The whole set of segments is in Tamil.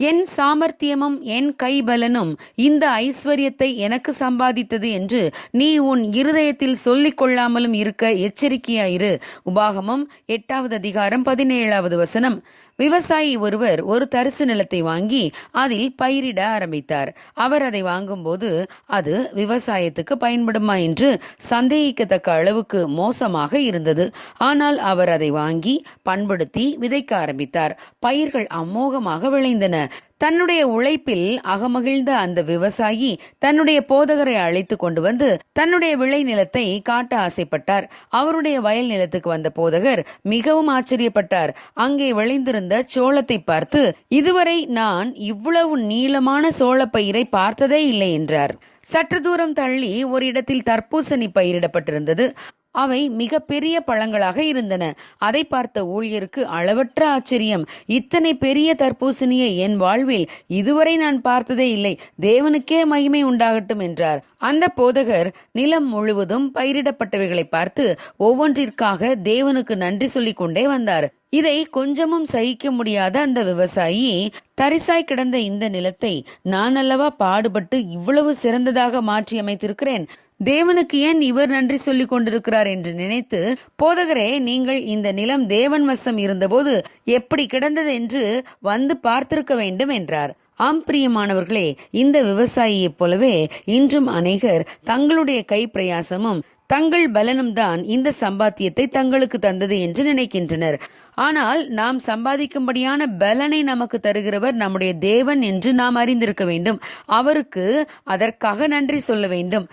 என் சாமர்த்தியமும் என் கைபலனும் இந்த ஐஸ்வர்யத்தை எனக்கு சம்பாதித்தது என்று நீ உன் இருதயத்தில் சொல்லிக் கொள்ளாமலும் இருக்க எச்சரிக்கையாயிரு. உபாகமம் எட்டாவது அதிகாரம் பதினேழாவது வசனம். விவசாயி ஒருவர் ஒரு தரிசு நிலத்தை வாங்கி அதில் பயிரிட ஆரம்பித்தார். அவர் அதை வாங்கும்போது அது விவசாயத்துக்கு பயன்படுமா என்று சந்தேகிக்கத்தக்க அளவுக்கு மோசமாக இருந்தது. ஆனால் அவர் அதை வாங்கி பண்படுத்தி விதைக்க ஆரம்பித்தார். பயிர்கள் அமோகமாக விளைந்தன. தன்னுடைய உழைப்பில் அகமகிழ்ந்த அந்த விவசாயி தன்னுடைய போதகரை அழைத்து கொண்டு வந்து தன்னுடைய விளை நிலத்தை காட்ட ஆசைப்பட்டார். அவருடைய வயல் நிலத்துக்கு வந்த போதகர் மிகவும் ஆச்சரியப்பட்டார். அங்கே விளைந்திருந்த சோளத்தை பார்த்து இதுவரை நான் இவ்வளவு நீளமான சோளப்பயிரை பார்த்ததே இல்லை என்றார். சற்று தூரம் தள்ளி ஒரு இடத்தில் தர்பூசணி பயிரிடப்பட்டிருந்தது. அவை மிக பெரிய பழங்களாக இருந்தன. அதை பார்த்த ஊழியருக்கு அளவற்ற ஆச்சரியம். இத்தனை பெரிய தர்பூசணியை என் வாழ்வில் இதுவரை நான் பார்த்ததே இல்லை. தேவனுக்கே மகிமை உண்டாகட்டும் என்றார். அந்த போதகர் நிலம் முழுவதும் பயிரிடப்பட்டவைகளை பார்த்து ஒவ்வொன்றிற்காக தேவனுக்கு நன்றி சொல்லிக் கொண்டே வந்தார். இதை கொஞ்சமும் சகிக்க முடியாத அந்த விவசாயி தரிசாய் கிடந்த இந்த நிலத்தை நான் அல்லவா பாடுபட்டு இவ்வளவு சிறந்ததாக மாற்றி அமைத்திருக்கிறேன் தேவனுக்கு ஏன் இவர் நன்றி சொல்லிக் கொண்டிருக்கிறார் என்று நினைத்து போதகரே நீங்கள் இந்த நிலம் தேவன் வசம் இருந்தபோது எப்படி கிடந்தது என்று வந்து பார்த்திருக்க வேண்டும் என்றார். ஆம் பிரியமானவர்களே இந்த விவசாயியைப் போலவே இன்றும் அநேகர் தங்களுடைய கைப்பிரயாசமும் தங்கள் பலனும் தான் இந்த சம்பாத்தியத்தை தங்களுக்கு தந்தது என்று நினைக்கின்றனர். ஆனால் நாம் சம்பாதிக்கும்படியான பலனை நமக்கு தருகிறவர் நம்முடைய தேவன் என்று நாம் அறிந்திருக்க வேண்டும். அவருக்கு அதற்காக நன்றி சொல்ல வேண்டும்.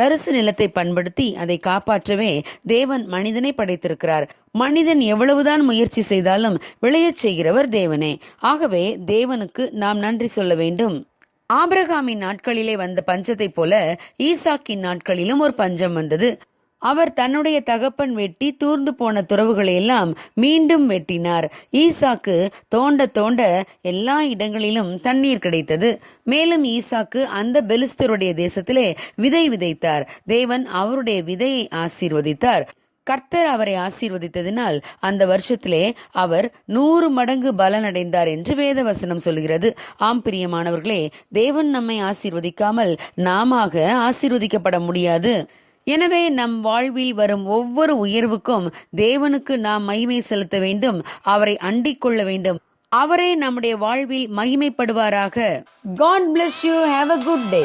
தரிசு நிலத்தை பண்படுத்தி அதை காப்பாற்றவே தேவன் மனிதனை படைத்திருக்கிறார். மனிதன் எவ்வளவுதான் முயற்சி செய்தாலும் விளையச் செய்கிறவர் தேவனே. ஆகவே தேவனுக்கு நாம் நன்றி சொல்ல வேண்டும். ஆபிரகாமின் நாட்களிலே வந்த பஞ்சத்தைப் போல ஈசாக்கின் நாட்களிலும் ஒரு பஞ்சம் வந்தது. அவர் தன்னுடைய தகப்பன் வெட்டி தூர்ந்து போன துறவுகளை எல்லாம் மீண்டும் வெட்டினார். ஈசாக்கு தோண்ட தோண்ட எல்லா இடங்களிலும் தண்ணீர் கிடைத்தது. மேலும் ஈசாக்கு அந்த பெலிஸ்தருடைய தேசத்திலே விதை விதைத்தார். தேவன் அவருடைய விதையை ஆசீர்வதித்தார். கர்த்தர் அவரை ஆசீர்வதித்ததினால் அந்த வருஷத்திலே அவர் நூறு மடங்கு பலனடைந்தார் என்று வேதவசனம் சொல்கிறது. ஆம் பிரியமானவர்களே தேவன் நம்மை ஆசீர்வதிக்காமல் நாம ஆசீர்வதிக்கப்பட முடியாது. எனவே நம் வாழ்வில் வரும் ஒவ்வொரு உயர்வுக்கும் தேவனுக்கு நாம் மகிமை செலுத்த வேண்டும் அவரை அண்டிக் கொள்ள வேண்டும். அவரே நம்முடைய வாழ்வில் மகிமைப்படுவாராக. God bless you have a good day